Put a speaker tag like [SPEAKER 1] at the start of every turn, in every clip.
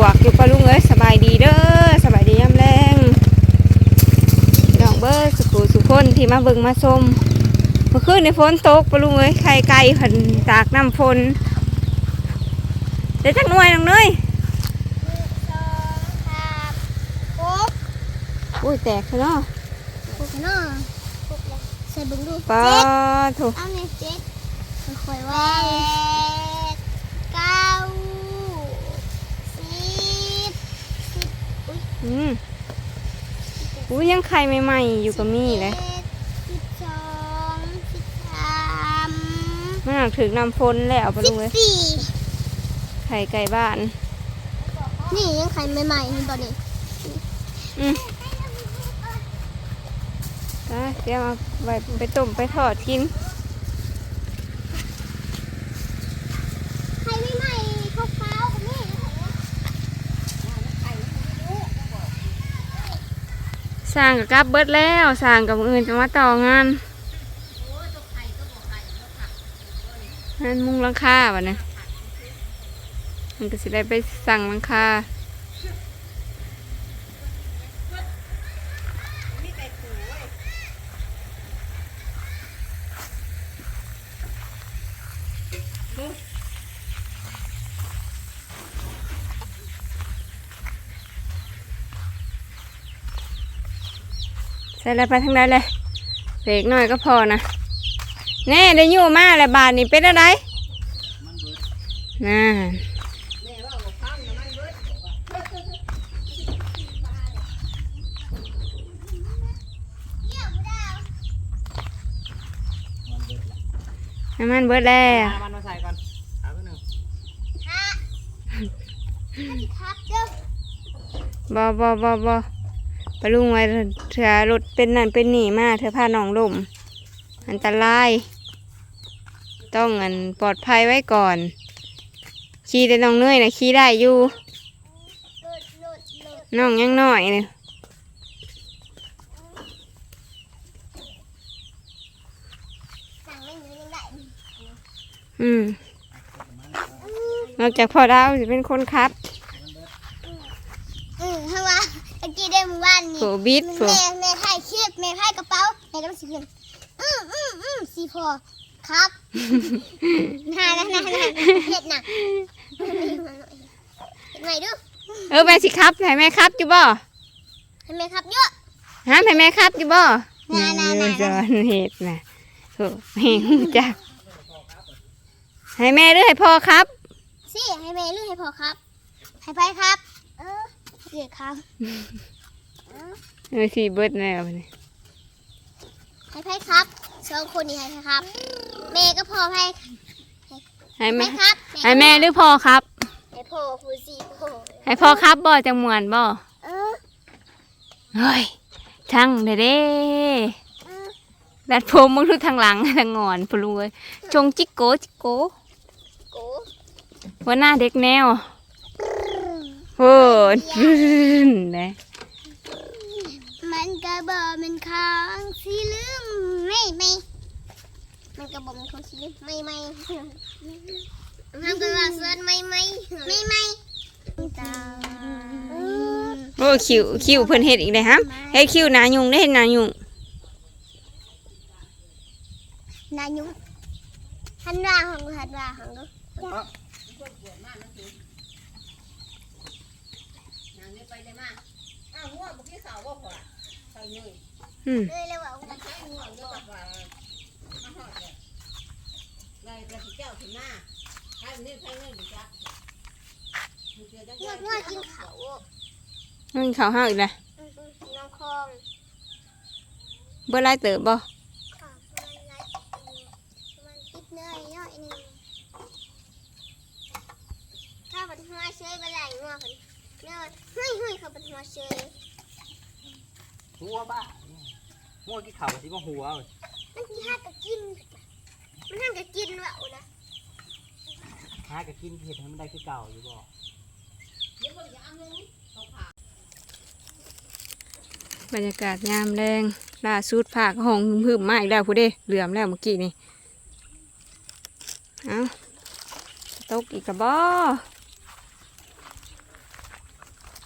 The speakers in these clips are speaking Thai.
[SPEAKER 1] วกอยู่ปะลุงเอ้ยสบายดีเด้อสบายดียามแรงน้องเบอร์สุขุสุคนที่มาเบิ่งมาชมเมื่อคืนในฝนตกปะลุงเอ้ยไข่ไก่ผันตากน้ำฝนเดี๋ยวจักหน่วยน้องเนย
[SPEAKER 2] สองสามปุ๊บ
[SPEAKER 1] อุ้ยแตกแล้วเนาะ
[SPEAKER 2] ปุ๊บเนาะปุ๊บเลยใส่เบึงดู
[SPEAKER 1] ปา
[SPEAKER 2] เจ็ด
[SPEAKER 1] ถูก
[SPEAKER 2] เอาเนี่ยเจ็ดค่อยๆว่าแปดเก้าสิบสิบ อุ้ย
[SPEAKER 1] อืมอุ้ยยังไข่ใหม่ๆอยู่กับมี่เลย
[SPEAKER 2] สิบอ็ดสิบสองสิบสาม
[SPEAKER 1] มันหนักถึงน้ำฝนแล้วปะ
[SPEAKER 2] สิ
[SPEAKER 1] ลุ
[SPEAKER 2] บ
[SPEAKER 1] งเอ้ย
[SPEAKER 2] สี่
[SPEAKER 1] ไข่ไก่บ้าน
[SPEAKER 2] นี่ยังไข่ใหม่ๆเห็นป่ะนี่
[SPEAKER 1] อืมไปเดี๋ยวเอาไปไปต้มไปทอดกิน
[SPEAKER 2] ไข่ใหม่ๆขาวๆกับนี่
[SPEAKER 1] ส ร้างกับกลับเบิดแล้วสร้างกับอื่นจะมาต่องานงานมุงหลังคาบ่เนี่ยมันก็สิได้ไปสั่งหลังคา ส่อะไรไปทางใดเลยเบรกหน่อยก็พอนะแน่ได้อยู่มาแล้วบาทนี่เป็นอะไรน่าน้ำมันเบิดแล้ว
[SPEAKER 3] น้ำมันมาใส่ก่อนเอาไปหนึ่ง
[SPEAKER 2] ฮะครับเด้อบ
[SPEAKER 1] อบอบอบอ ปลุงไว้เถื่อรถเป็นนั่นเป็นนี่มาเธอพาน้องลมอันตราย ต้องอันปลอดภัยไว้ก่อน ขี่แต่น้องเนื่อยนะขี่ได้อยู่น้องยังน้อยเนี่ย
[SPEAKER 2] สั่งไม่อยู่ยังได้
[SPEAKER 1] อืมนอกจากพ่อดาวจะเป็นคนขับ
[SPEAKER 2] อืมเพราะ ว่าตะกี้ได้หมู่บ้านนี่
[SPEAKER 1] โผบิดโผ
[SPEAKER 2] แม่แม่ถ่ายคลิปแม่ถ่ายกระเป๋าแม่ก็มาสิขึ้นอืมอืมอืมสีพอครับน่าน่าน่าน่าเห็ดน่ะเห็ดใหม่ดู
[SPEAKER 1] เออแม่สิครับให้แม่ครับอยู่บ่
[SPEAKER 2] เห็นไหมครับเยอะ
[SPEAKER 1] ฮะให้แม่ครับอยู่บ่
[SPEAKER 2] น่าน่าน่า
[SPEAKER 1] จอนเห็ดนะโถแม่งจักให้แม่หรือให้พ่อครับ
[SPEAKER 2] สิให้แม่หรือให้พ่อครับให้ไปครับ เออเดี๋ยวครับ
[SPEAKER 1] เออสีเบิดแล้วนี่
[SPEAKER 2] ให้ไปครับสองคนนี้ให้ไปครับแม่ก็พอให้
[SPEAKER 1] ให้
[SPEAKER 2] ไป
[SPEAKER 1] แม่
[SPEAKER 2] ครับ
[SPEAKER 1] ให้แม่หรือพ่อครับ
[SPEAKER 2] ให้พ่อคูสี่พ่อ
[SPEAKER 1] ให้พ่อครับบ่จังมวนบ่
[SPEAKER 2] เออ
[SPEAKER 1] เฮ้ยช่างเด้เด้
[SPEAKER 2] เออ
[SPEAKER 1] ดัดผมมึงทุกทางหลังทางงอนปลุงเลยจงจิกโกจิกโก
[SPEAKER 2] โก
[SPEAKER 1] หัว่าหน้าเด็กแนว โอ้ยนะ
[SPEAKER 2] มันกระบอกมันค้างสีลืมไม่ไม่มันกระบอกมันค้างสีลืมไม่ไม่ทำกันว่าเสื้อไม่ไม่ไม่ไม่ตา
[SPEAKER 1] โอ้คิวคิวเพิ่นเฮ็ดอีกเลยฮะเฮ็ดคิวหนายุงได้เฮ็ดหนายุง
[SPEAKER 2] นายุหันว่าของหันว่าของดู
[SPEAKER 1] อืม
[SPEAKER 2] เลยเลยว่างวงวดกินเขา
[SPEAKER 1] มันข้าห้าวอีกเลย
[SPEAKER 2] น้องคอง
[SPEAKER 1] เบ่ไล่เติบบ่
[SPEAKER 2] ค่ะมันไรมันติดเนยย่อยนึงถ้าบันหัวเชยไปไหลงวดกันเนยเฮ้ยเฮ้ยเขาบันหัวเชย
[SPEAKER 3] หัวบ้าหัวกี่เข่าสิมาหัว
[SPEAKER 2] มันที่ห้าก็กิน มันห้าก็กินว่าวนะ
[SPEAKER 3] หากับกินเห็ดให้มันได้คือเก่าอยู่บ่
[SPEAKER 1] บรรยากาศยามแรงล่าสุดภาคห้องพึ่มๆมาอีกแล้วผู้เด้เหลื่อมแล้วเมื่อกี้นี่เอ้าตกอีกกระบอ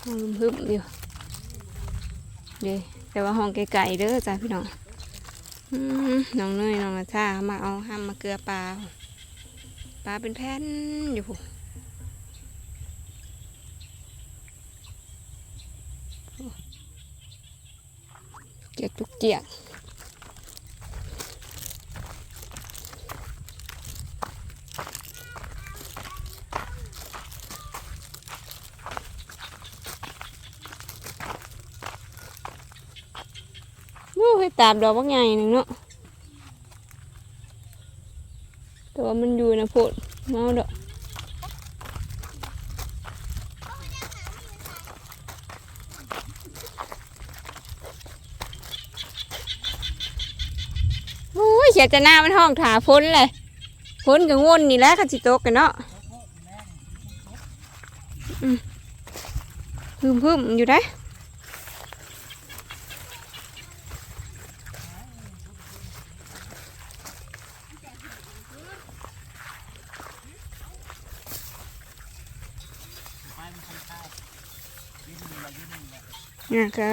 [SPEAKER 1] ห้องฮึมๆอยู่เด้ แต่ว่าห้องไกลๆเด้อจ้าพี่น้องน้องเนยน้องนาชามาเอาห้ามมาเกลือปลาปลาเป็นแผ่นอยู่เกียกทุกเกียก ตามดอกบักใหญ่หนึ่งเนาะแต่ว่ามันอยู่นะโพดเมาดอกโอ้ยเสียแต่หน้ามันห้องถาพ้นเลยพ้นกับงวนนี่แหละขันสิโตกกันเนาะพึ่มพึ่มอยู่ได้ เนี่ยก็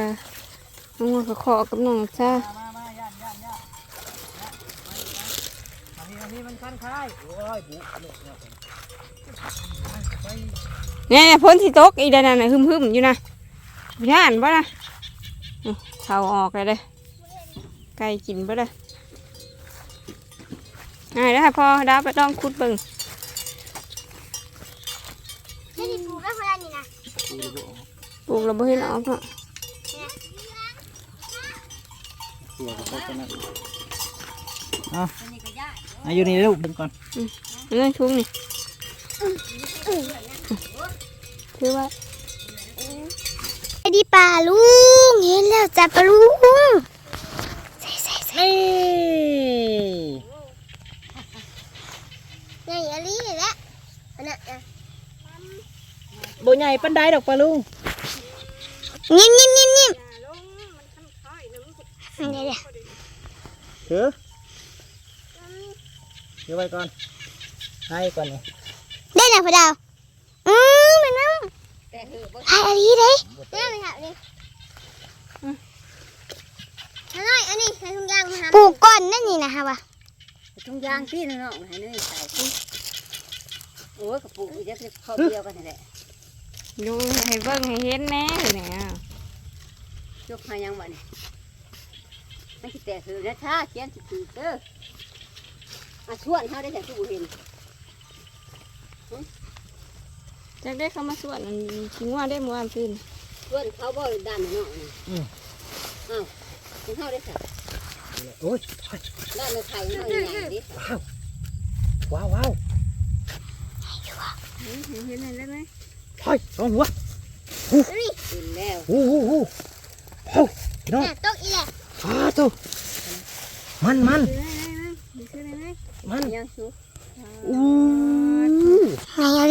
[SPEAKER 1] น้องก็ขอกับน้องจ้า
[SPEAKER 3] เนี่
[SPEAKER 1] ยพ้นที่ตกอีเดนน่ะหึมหึมๆอยู่นะย่านบ่นะเขาออกเลยเลยไก่กินบ่เลยง่ายแล้วพอดาไปต้องคุดบิ่ง
[SPEAKER 2] ปลูกแล้วพลันนี่นะ
[SPEAKER 1] ปลูกแล้วบ่เห็นออกเนาะ
[SPEAKER 3] เกี่ยวกับพวกนั้นอะอายุนี่ลูกเบิ่งก่อน
[SPEAKER 1] เงื่อนชุงนี่คือว่า
[SPEAKER 2] ไอ้ดีป่าลุงเห็นแล้วจ้ะปลาลุงใส่ใส่ใส่
[SPEAKER 3] นี่
[SPEAKER 2] อะไรนี่แหละอันนั้นอะ
[SPEAKER 3] บ่ใหญ่ปานใดดอกปลาลุง
[SPEAKER 2] นิ่มนิ่มนิ่มนิ่ม เดี๋ยวเดี๋ยว
[SPEAKER 3] ถือถือไว้ก่อน ให้ก่อนนี่
[SPEAKER 2] ได้แล้วพ่อดาวอืมมันน้ำให้อะไรเลยได้ไหมครับนี่อันนี้อันนี้ใส่ถุงยางมาปลูกก่อนนั่นนี่นะคะวะ
[SPEAKER 4] ทุ่งยางพี่น้องให้เนยใส่สิโอ้ยกระปุกอีกจะเข้าเดียวกันนั่นแหละ
[SPEAKER 1] ดูให้เบิ่งให้เห็นแน่เนี่ย
[SPEAKER 4] ยกมายังบ่นี่ ไม่คิดแต่คือนะท่าเขียนสิถือเด้อมาชวนเขาได้แต่ทุกเห็น
[SPEAKER 1] จากได้เข้ามาสวนอันทิ้งว่าได้เมื่อวานคืน
[SPEAKER 4] ชวนเขาบ่ด้านน้องนี่อ้าวถึงเขาได้สัก
[SPEAKER 3] โอ้ย
[SPEAKER 4] ด้านเราไทยเขาอย่างนี้ดิ
[SPEAKER 3] ว้าวว้าว
[SPEAKER 1] เห็นเห็นเห็นอะไรไหม
[SPEAKER 3] เฮ้ยลองหัว
[SPEAKER 4] กินแล้ว
[SPEAKER 3] โอ้โหโอ้โหโอ้พี่น้อง
[SPEAKER 2] แม่ตกอีแหละ
[SPEAKER 3] อ้าตัวมันมัน
[SPEAKER 1] ซื้ออะไรไหมซื้ออะไรไหม
[SPEAKER 3] มัน
[SPEAKER 4] ยังสุก
[SPEAKER 3] อู้
[SPEAKER 2] ไงอะไร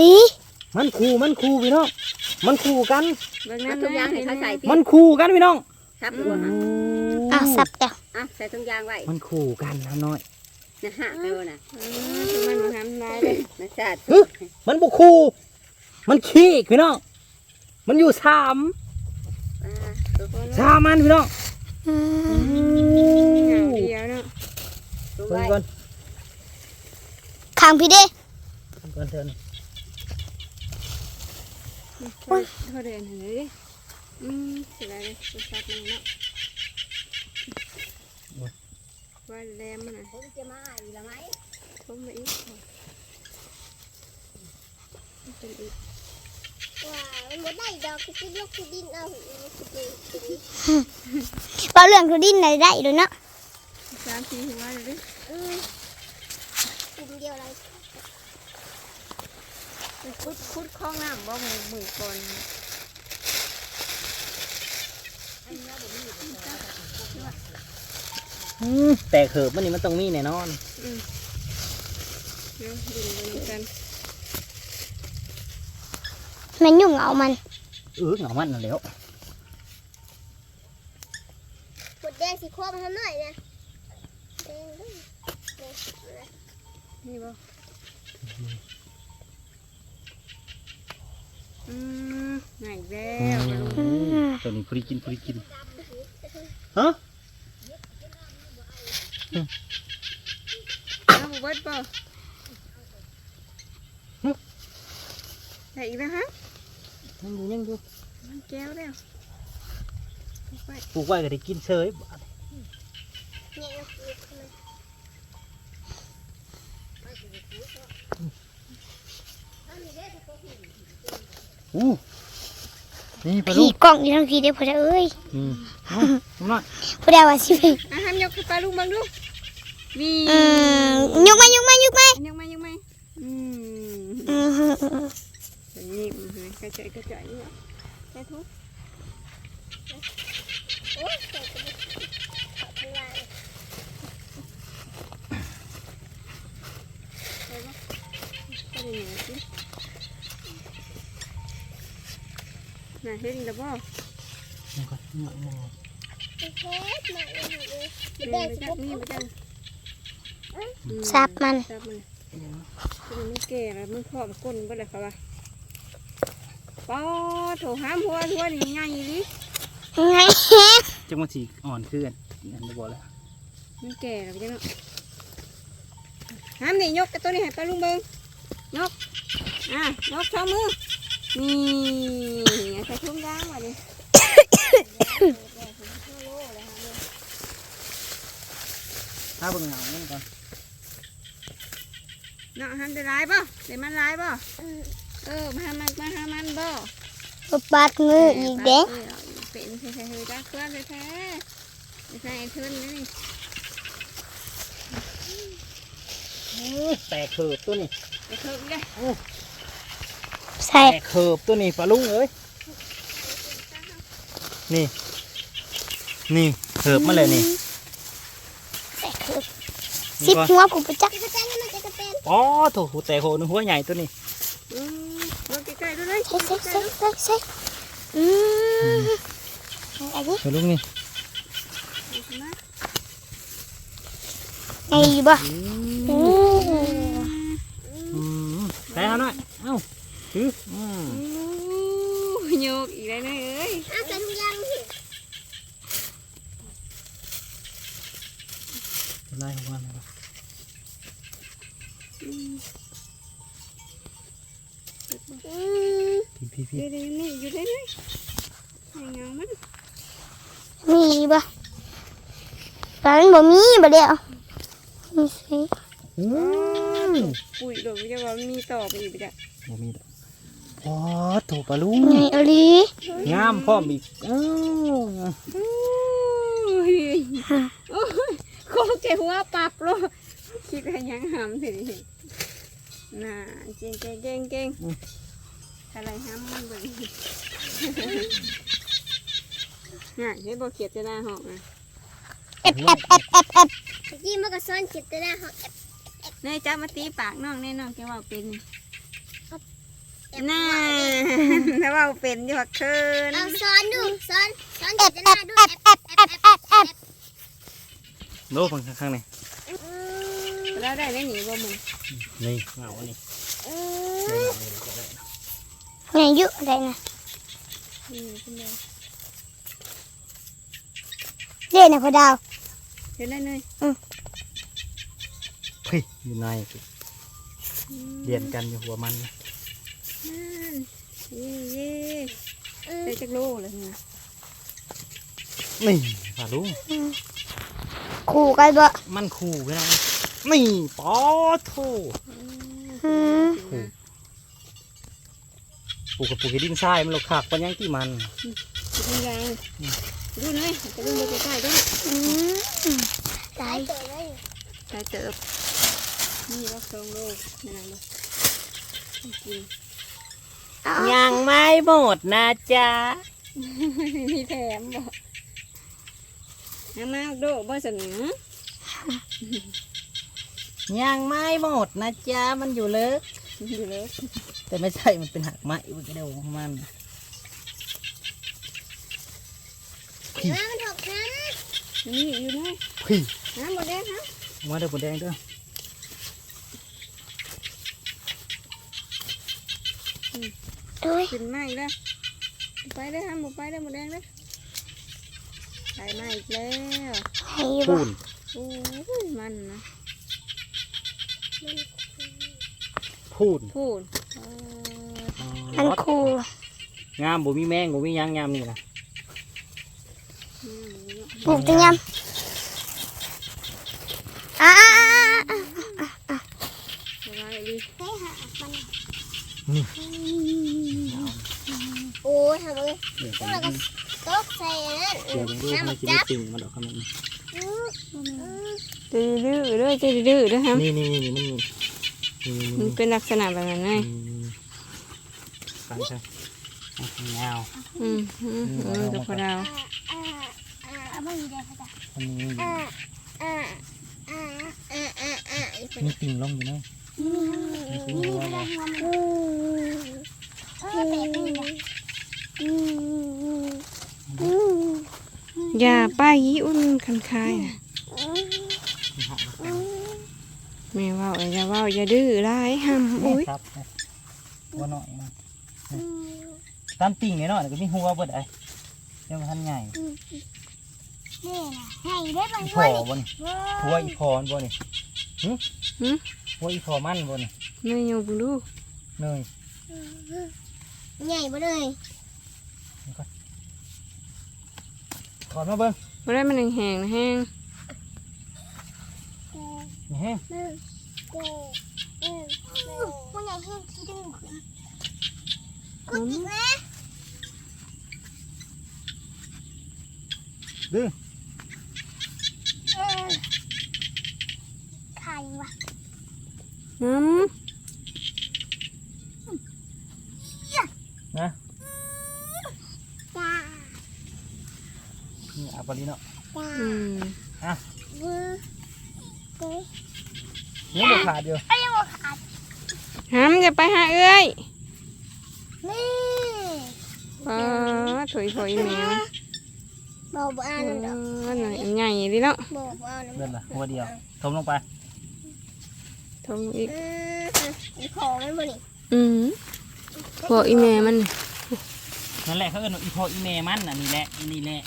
[SPEAKER 3] มันคู่มันคู่พี่น้องมันคู่กัน
[SPEAKER 1] เบิ่ง
[SPEAKER 4] มา
[SPEAKER 1] นั่น
[SPEAKER 4] ทุ่งยางให้
[SPEAKER 1] เห็น
[SPEAKER 4] เขา
[SPEAKER 1] ไหม
[SPEAKER 4] ใส่พี่
[SPEAKER 3] มันคู่กันพี่น้อง
[SPEAKER 4] ครับตัวฮะ
[SPEAKER 2] อ้าวสับเดี๋ยว
[SPEAKER 4] อะใส่ทุ่งยางไว้
[SPEAKER 3] มันคู่กันนะน้อย
[SPEAKER 4] นะฮะไปวะน่ะ
[SPEAKER 1] อืมมันมาทำร้ายเลย
[SPEAKER 4] นะชาติ
[SPEAKER 3] มันบุคู่มันขี้พี่น้องมันอยู่สาม
[SPEAKER 4] อ่าตัว
[SPEAKER 3] สามมันพี่น้อง
[SPEAKER 2] อืม
[SPEAKER 1] เหงาเดียวเนาะ
[SPEAKER 4] ตัว
[SPEAKER 3] เบิ่ง
[SPEAKER 4] ไว้
[SPEAKER 3] ก่อน
[SPEAKER 2] ขังพี่เด้
[SPEAKER 3] เบิ่งก่อนเถอะนี่
[SPEAKER 1] เขาเขาเดินเห็นเลยดิอืมเสียดายเลยตัวซับมันเนาะว่าแรมมันน่ะ
[SPEAKER 4] ผมจะมาอีกแล้วไหม
[SPEAKER 1] ทุ่มไปอีกเป็นอีก
[SPEAKER 2] ว้ามันบ่ได้ดอกคือสิยกคือดินเอาเปล่าเรื่องคือดินไหนได้ด้วยเนาะ
[SPEAKER 1] สามสี่หัวเลยดิ
[SPEAKER 2] อืมกลุ่มเดียวอะไร
[SPEAKER 1] คุดคุดคล้องน้ำบ่มือมือก่อน
[SPEAKER 3] อืมแตกเหิบมันนี่มันต้องมีแน่นอน
[SPEAKER 1] เนาะดินบนกัน
[SPEAKER 2] มันยุ่งเอามัน
[SPEAKER 3] เออเหงามันนั่นแหล้ว
[SPEAKER 2] กดแดงสีโคมทำหน่อยนะแดงด้วย
[SPEAKER 1] นี่บ่อืมง่ายแล้วปลาลุง
[SPEAKER 3] ตัวนี้พอดีกินพอดีกินฮะ
[SPEAKER 1] เอาบ่เบิดบ่ได้อีกแล้วฮะ
[SPEAKER 3] ยังอยู่ยังอยู่
[SPEAKER 1] มันแก้วแล้วไป
[SPEAKER 3] ปลูกไว้ก็ได้กินเฉย
[SPEAKER 2] เนี่ยเราปลูกมัน
[SPEAKER 3] อู้นี่ปลาลู
[SPEAKER 2] ผี
[SPEAKER 3] ก
[SPEAKER 2] กล้องอยู่ทั้งทีเด้อพ่อเอ้ย
[SPEAKER 3] อืมเอาน้ำหน่อย
[SPEAKER 2] พ่อดาว่าสิไป
[SPEAKER 1] อะห้ามยกขึ้นปลาลุงเบังดูนี่
[SPEAKER 2] อืมยกมายกมายกมา
[SPEAKER 1] ยังไม่ยังไม่อืม
[SPEAKER 2] อืม
[SPEAKER 1] นี่มันกระจายกระจายนี่ใช่ทุก
[SPEAKER 2] โอ้ยใส่กระบอกขอบคุณลาย
[SPEAKER 1] ก็ได้หนึ่งสิน่าเห็นแล้วบ่
[SPEAKER 3] นี่ก่อนหน่อยหน่อย
[SPEAKER 2] โอเคมาเลย
[SPEAKER 1] เดินไปจับนี่ไปจัง
[SPEAKER 2] ซับมัน
[SPEAKER 1] จับมันมันไม่แก่แล้วมันพร้อมก้นบ่เลยเขาว่า ป้อโถห้ามหัวหัวนี่ง่ายดิ
[SPEAKER 2] ไง
[SPEAKER 3] จังหวะสีอ่อนขึ้นอันนี้บอกแล้ว
[SPEAKER 1] มันแก่แล้วจังเนาะห้ามนี่ยกกระตัวนี้ให้ปลาลุงเบิ่งยกอะยกช่องมือนี่ใส่ถุงยางมาดิ
[SPEAKER 3] ถ้าเบิ่งเหงานี่ก่อน
[SPEAKER 1] เนาะหันได้ร้ายบ่ได้มันร้ายบ่ เออมาหามันมาหามันบ่
[SPEAKER 2] ปาดมืออีกเด้
[SPEAKER 1] เป็นใช่ใช่ใช่จ้าเคลื่อนเลยแท้ใช่เทือนนี่
[SPEAKER 3] แตกเขิบตัวนี้
[SPEAKER 1] ไปเถิงเลย
[SPEAKER 2] ใส่
[SPEAKER 3] แตกเขิบตัวนี้ปลาลุงเอ้ยนี่ นี่เขิบมาเลยนี่
[SPEAKER 2] สิบหัวผมไปจัก
[SPEAKER 3] อ๋อโถแตกโหนหัวใหญ่ตัวนี้
[SPEAKER 1] อืมลง ใกล้ๆด้วยเลย
[SPEAKER 2] ใส่ใส่ใส่ใส่ใส่อืมอันนี้
[SPEAKER 3] ปลาลุงนี่
[SPEAKER 2] ไงบ่
[SPEAKER 3] อืม
[SPEAKER 2] อืม
[SPEAKER 3] อืมใส่เอาหน่อยเอ้าถืออืม
[SPEAKER 1] โยกอีกแล้วนะเอ้ย
[SPEAKER 2] อ้าวใส่ทุกอย่าง
[SPEAKER 3] ไล่ของมันเลย
[SPEAKER 2] อืม
[SPEAKER 3] พี่พี่พี่
[SPEAKER 1] เดี๋ยวๆนี่อยู่ได้เลยให้เงามัน
[SPEAKER 2] มีบ่ตอนนั้นบ่ มีบ่เดียวนี่สิ
[SPEAKER 3] อืม
[SPEAKER 1] ปุ๋ยโดดจะว่ามีต่อไปอีกจ้ะ
[SPEAKER 3] บ่มีดอกอ๋อโถปลาลุง
[SPEAKER 2] ไงอลี
[SPEAKER 3] งามพร้อมอีกอ้าว
[SPEAKER 1] โอ้ยโอ้ยโคกใจหัวปับเลยคิดว่ายังหำสิน่าเก่งเก่งเก่งเก่งอะไรหำมันเบิ่งน่ะเห็นบ่เขียดจะหน้าห้องอะ
[SPEAKER 2] เอ็บเอ็บเอ็บเอ็บเอ็บเมื่อกี้มันก็ซ้อนคิดแต่ละห้องเอ็บ
[SPEAKER 1] เนยจ้ามาตีปากน้องแน่น้องจะว่าเป็น
[SPEAKER 2] เอ็บ
[SPEAKER 1] น่าถ้าว่าเป็นอยู่หักเคิน
[SPEAKER 2] เอาซ้อนดูซ้อนซ้อนคิดแต่ละดูเอ็บเอ็บเอ็บเอ็บเอ็บ
[SPEAKER 3] โลฟังข้างๆนี่
[SPEAKER 1] แล้วได้ได้หนีบ่มึง
[SPEAKER 3] นี่เหงาอันนี้
[SPEAKER 2] ไงยุอะไรนะ
[SPEAKER 1] นี่ขึ้นเลย
[SPEAKER 2] เรียนนะพ่อดาว
[SPEAKER 1] เดี๋ยวได้เลย
[SPEAKER 3] เฮ้ยอยู่ในสิเรียนกันอยู่หัวมันนะ
[SPEAKER 1] นั่นเย่เย่ได้จักโลเลยนะ
[SPEAKER 3] นี่ปลาลุง
[SPEAKER 2] ขู่กันบ่
[SPEAKER 3] มันขู่ไปนะนี่ปอโถ
[SPEAKER 2] อืม
[SPEAKER 3] ปลูกกับปลูกให้ดินทรายมันหลกขากปัญญังที่มัน
[SPEAKER 1] ดูยัง ดูเลยจะดูใกล้ๆด้วย
[SPEAKER 2] อืมตาย
[SPEAKER 1] ใส่เติบนี่รักสองโลนี่นะลูกกิน
[SPEAKER 3] ยังไม่หมดนะจ๊ะ
[SPEAKER 1] มีแถมบ่น้ำมาโดบ่สน
[SPEAKER 3] ยังไม่หมดนะจ๊ะมันอยู่ลึก
[SPEAKER 1] อยู่เลย
[SPEAKER 3] แต่ไม่ใช่มันเป็นหักไม้มันก็เดียวของมัน
[SPEAKER 2] น้ำมันหกน้
[SPEAKER 1] นี่อยู่เลย
[SPEAKER 3] พี่
[SPEAKER 1] น้ำบ่แดงฮะ
[SPEAKER 3] มาเดี๋ยวผมแดงด้
[SPEAKER 2] อ
[SPEAKER 1] ขึ้นมาอีกแล้วไปได้อห้ามบ่ไปได้หมดแดงเด้อไปมาอีกแล้ว
[SPEAKER 3] ปูน
[SPEAKER 1] โอ้ยมันนะ
[SPEAKER 3] พูน
[SPEAKER 1] พูดเออ
[SPEAKER 2] มันคู
[SPEAKER 3] งามบ่มีแมงบ่มีหยังงามนี่นะ
[SPEAKER 1] อืม
[SPEAKER 2] ปลูกตัวยำอ่า
[SPEAKER 1] สบายดี
[SPEAKER 3] นี่
[SPEAKER 2] โอ้ยทำเละ
[SPEAKER 3] มีติ่งมันออกข้างในนี่
[SPEAKER 1] ดื้อดื้อเด้อจะดื้อเด้อฮะ
[SPEAKER 3] นี่นี่นี่มันนี่นี่นี่
[SPEAKER 1] มัน
[SPEAKER 3] นี่
[SPEAKER 1] เป็นลักษณะแบบนั้นไง
[SPEAKER 3] ฟังใช่ยาว
[SPEAKER 1] อืมอืมอืมกับพวกเรา
[SPEAKER 2] อ่าอ่าเอา ไม่ได้ค่ะ
[SPEAKER 3] อันนี้
[SPEAKER 2] อ่าอ่าอ่าอ่าอ่าอ่าอีกคน
[SPEAKER 3] มีติ่งลงอยู่นะ
[SPEAKER 2] นี่นี่นี่ได้หัวมันเออเตะไปเลยอืมอืม
[SPEAKER 1] อย่าไปอุ่นคันคายนะแม่ว่าอย่าว่าอย่าดื้อร้ายห้ามอุ้ย
[SPEAKER 3] ครับหัวหน่อยตามติ่งเนี่ยเนาะก็มีหัวเบิดไอ้ยังทันใหญ่
[SPEAKER 2] นี่นะให้ได้บาง
[SPEAKER 3] อี
[SPEAKER 2] ค
[SPEAKER 3] พอนบ่นี่หัวอีพอบ่นี่หึ
[SPEAKER 1] หึ
[SPEAKER 3] หัวอีพอมันบ่นี่
[SPEAKER 1] ไม่ยกดู
[SPEAKER 3] เนย
[SPEAKER 2] ใหญ่บ่เลย
[SPEAKER 3] ถอดมาเบิ่ง
[SPEAKER 1] บ่ได้มันแห้งๆนะแห้ง
[SPEAKER 3] นี่แห้ง
[SPEAKER 2] มันใหญ่แห้งที่ดึงขึ้น
[SPEAKER 1] อืม
[SPEAKER 2] นะ
[SPEAKER 3] ดื้อ
[SPEAKER 2] ขายว่ะ
[SPEAKER 1] น้
[SPEAKER 3] นะ
[SPEAKER 2] จ้า
[SPEAKER 3] นี่อาปาลีเนาะ
[SPEAKER 2] จ้าำ
[SPEAKER 1] อืม
[SPEAKER 2] บื้อเฮ้ย
[SPEAKER 3] ยังบ่ขาดอยู่
[SPEAKER 2] ไอ้ยังบอกขาด
[SPEAKER 1] ห้ามจะไปหาเอ้ย
[SPEAKER 2] นี่
[SPEAKER 1] เออถอยถอยแมว
[SPEAKER 2] บอกบ่
[SPEAKER 1] เอ
[SPEAKER 2] อ่านดอก
[SPEAKER 1] อหน่อยใหญ่ดิเนาะ
[SPEAKER 2] บอกบ่อ่าน
[SPEAKER 3] เบิ่นล่ะหัวเดียวทมลงไป
[SPEAKER 1] ทงอีก
[SPEAKER 2] อืมอีของมันบ่นี่
[SPEAKER 1] อืมพวกอีแม่มัน
[SPEAKER 3] นั่นแหละเขาเอิ้นว่าอีพออีแม่มันน่ะนี่แหละนี่แหละ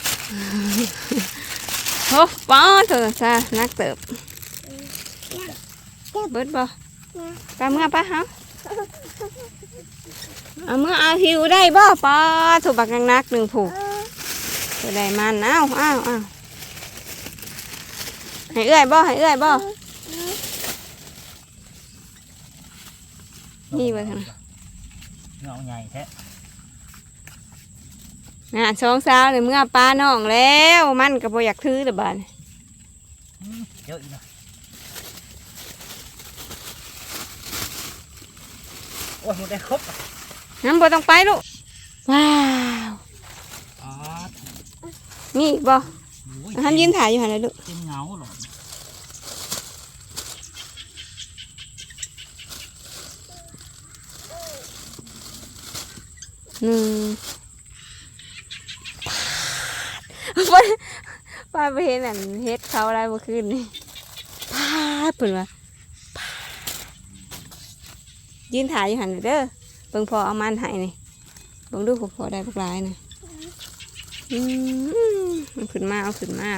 [SPEAKER 1] โอ้ป้อเถอะซะนักเติบเบิดบ่ไปเมื่อปะฮะเอาเมื่อเอาหิวได้บ่ป้อถูกบักนักๆหนึ่งผูก จะได้มันอ้าวอ้าวอ้าวให้เอื้อยบ่ให้เอื้อยบ่นี่บ่ทาง
[SPEAKER 3] เงาใหญ่แท้
[SPEAKER 1] งานสองสาวเลยเมื่อป้าน้องแล้ว มันก็บ่อยากถือเด้อบ้าน
[SPEAKER 3] อืมเยอะอีกนะโอ้ยมันได้ครบอะ
[SPEAKER 1] น้ำบ่ต้องไปลูกว้าว
[SPEAKER 3] อ๋อ
[SPEAKER 1] นี่อีกบ่
[SPEAKER 3] โอ้ย
[SPEAKER 1] ทำยืนถ่ายอยู่หันเลยลูก
[SPEAKER 3] เต็มเงาหรอ
[SPEAKER 1] หนึ่งป้าป้าไปเห็นอันเฮ็ดเขาอะไรเมื่อคืนนี่พาดเปิ่นว่าพาดยืนถ่ายอยู่หันเลยเด้อเบิ่งพอเอามันใหายนี่เบิ่งดูพอพอได้พวกหลายนี่ อืมมันขึ้นมา เอาขึ้นมา